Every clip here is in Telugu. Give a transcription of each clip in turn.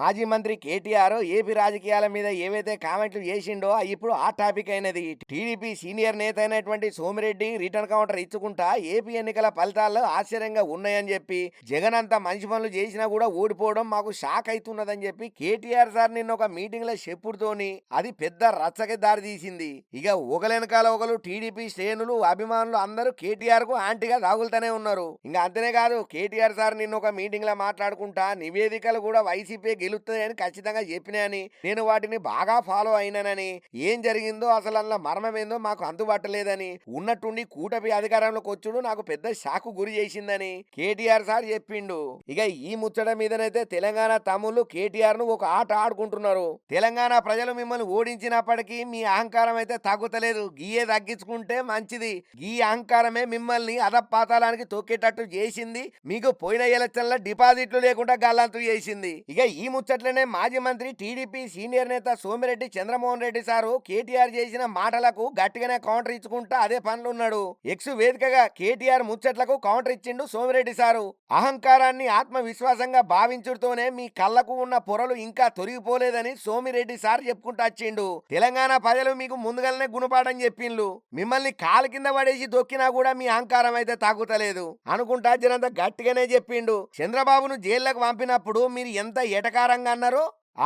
మాజీ మంత్రి కేటీఆర్ ఏపీ రాజకీయాల మీద ఏవైతే కామెంట్లు చేసిండో ఇప్పుడు ఆ టాపిక్ అయినది. టీడీపీ సీనియర్ నేత అయినటువంటి సోమిరెడ్డి రిటర్న్ కౌంటర్ ఇచ్చుకుంటా ఏపీ ఎన్నికల ఫలితాల్లో ఆశ్చర్యంగా ఉన్నాయని చెప్పి జగన్ అంతా మంచి పనులు చేసినా కూడా ఓడిపోవడం మాకు షాక్ అవుతున్నదని చెప్పి కేటీఆర్ సార్ నిన్న ఒక మీటింగ్లో చెప్పుడుతోని అది పెద్ద రచ్చకి దారి తీసింది. ఇక ఒకలెనకాల ఒకరు టీడీపీ శ్రేణులు అభిమానులు అందరూ కేటీఆర్కు ఆంటీగా తాగులుతూనే ఉన్నారు. ఇంకా అంతనే కాదు కేటీఆర్ సార్ నిన్న ఒక మీటింగ్లో మాట్లాడుకుంటా నివేదికలు కూడా వైసీపీ గెలుస్తుంది అని ఖచ్చితంగా చెప్పినాయని నేను వాటిని బాగా ఫాలో అయినానని ఏం జరిగిందో అసలు అందులో మర్మమేందో ఏందో మాకు అందుబాటలేదని ఉన్నట్టుండి కూటమి అధికారంలోకి వచ్చుడు నాకు పెద్ద షాకు గురి చేసిందని కేటీఆర్ సార్ చెప్పిండు. ఇక ఈ ముచ్చట మీదనైతే తెలంగాణ తమ్ముళ్ళు కేటీఆర్ను ఒక ఆట ఆడుకుంటున్నారు. తెలంగాణ ప్రజలు మిమ్మల్ని ఓడించినప్పటికీ మీ అహంకారం అయితే తగ్గుతలేదు. గీయే తగ్గించుకుంటే మంచిది. ఈ అహంకారమే మిమ్మల్ని అధపాతాలానికి తొక్కేటట్టు చేసింది. మీకు పోయిన ఎలక్షన్ల డిపాజిట్లు లేకుండా గల్లంతు చేసింది. ఇక ఈ ముచ్చట్లనే మాజీ మంత్రి టీడీపీ సీనియర్ నేత సోమిరెడ్డి చంద్రమోహన్ రెడ్డి సారు కేటీఆర్ చేసిన మాటలకు గట్టిగానే కౌంటర్ ఇచ్చుకుంటా అదే పనులు ఉన్నాడు ఎక్స్ వేదికగా కేటీఆర్ ముచ్చట్లకు కౌంటర్ ఇచ్చిండు సోమిరెడ్డి సారు. అహంకారాన్ని ఆత్మవిశ్వాసంగా భావించుడుతోనే మీ కళ్ళకు ఉన్న పొరలు ఇంకా తొలగిపోలేదని సోమిరెడ్డి సార్ చెప్పుకుంటూ వచ్చిండు. తెలంగాణ ప్రజలు మీకు ముందుగానే గుణపాఠం చెప్పిండ్లు. మిమ్మల్ని కాలు కింద పడేసి దొక్కినా కూడా మీ అహంకారం అయితే తాగుతలేదు అనుకుంటా జనంత గట్టిగానే చెప్పిండు. చంద్రబాబును జైళ్ళకు పంపినప్పుడు మీరు ఎంత ఎటక ప్రకారంగా అన్నారో.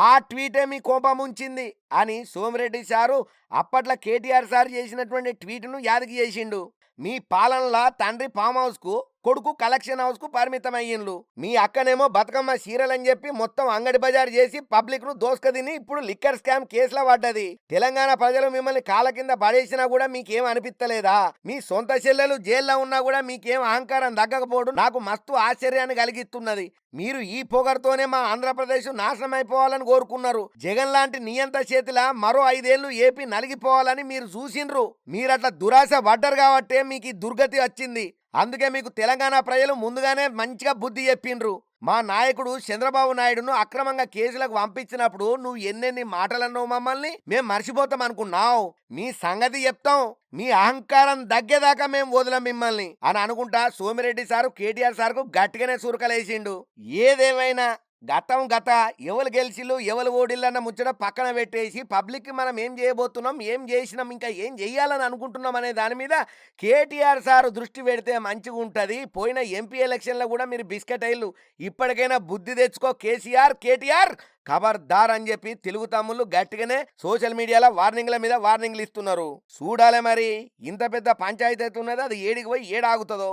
ఆ ట్వీటే మీ కోపం ఉంచింది అని సోమిరెడ్డి సారు అప్పట్లో కేటీఆర్ సార్ చేసినటువంటి ట్వీట్ను యాదకి చేసిండు. మీ పాలనలా తండ్రి ఫామ్ హౌస్కు కొడుకు కలెక్షన్ హౌస్కు పరిమితం అయ్యిండ్లు మీ అక్కనేమో బతుకమ్మ అని చెప్పి మొత్తం అంగడి బజార్ చేసి పబ్లిక్ను దోసుకదిని ఇప్పుడు లిక్కర్ స్కామ్ కేసులో పడ్డది. తెలంగాణ ప్రజలు మిమ్మల్ని కాళ్ళ కింద పడేసినా కూడా మీకేం అనిపిస్తలేదా మీ సొంత చెల్లెలు జైల్లో ఉన్నా కూడా మీకేం అహంకారం తగ్గకపోవడం నాకు మస్తు ఆశ్చర్యాన్ని కలిగిస్తున్నది. మీరు ఈ పొగరుతోనే మా ఆంధ్రప్రదేశ్ నాశనం అయిపోవాలని కోరుకున్నారు. జగన్ లాంటి నియంత చేతిల మరో ఐదేళ్ళు ఏపీ నలిగిపోవాలని మీరు చూసిండ్రు. మీరట్లా దురాశ పడ్డరు కాబట్టే మీకు ఈ దుర్గతి వచ్చింది. అందుకే మీకు తెలంగాణ ప్రజలు ముందుగానే మంచిగా బుద్ధి చెప్పిండ్రు. మా నాయకుడు చంద్రబాబు నాయుడును అక్రమంగా కేసులకు పంపించినప్పుడు నువ్వు ఎన్నెన్ని మాటలన్నావు మమ్మల్ని? మేం మర్చిపోతాం అనుకున్నావు. మీ సంగతి చెప్తాం. మీ అహంకారం దగ్గేదాకా మేము వదలం మిమ్మల్ని అని అనుకుంటా సోమిరెడ్డి సారు కేటీఆర్ సార్కు గట్టిగానే సురకలేసిండు. ఏదేమైనా గతం గత ఎవరు గెలిచిళ్ళు ఎవరు ఓడిల్లన్న ముచ్చట పక్కన పెట్టేసి పబ్లిక్కి మనం ఏం చేయబోతున్నాం ఏం చేసినాం ఇంకా ఏం చెయ్యాలని అనుకుంటున్నాం అనే దాని మీద కేటీఆర్ సార్ దృష్టి పెడితే మంచిగా ఉంటుంది. పోయిన ఎంపీ ఎలక్షన్లో కూడా మీరు బిస్కెట్ అయ్యలు ఇప్పటికైనా బుద్ధి తెచ్చుకో కేసీఆర్ కేటీఆర్ ఖబర్దార్ అని చెప్పి తెలుగు తమ్ముళ్ళు గట్టిగానే సోషల్ మీడియాలో వార్నింగ్ల మీద వార్నింగ్లు ఇస్తున్నారు. చూడాలి మరి ఇంత పెద్ద పంచాయతీ అయితే ఉన్నది అది ఏడికి పోయి ఏడాగుతుందో?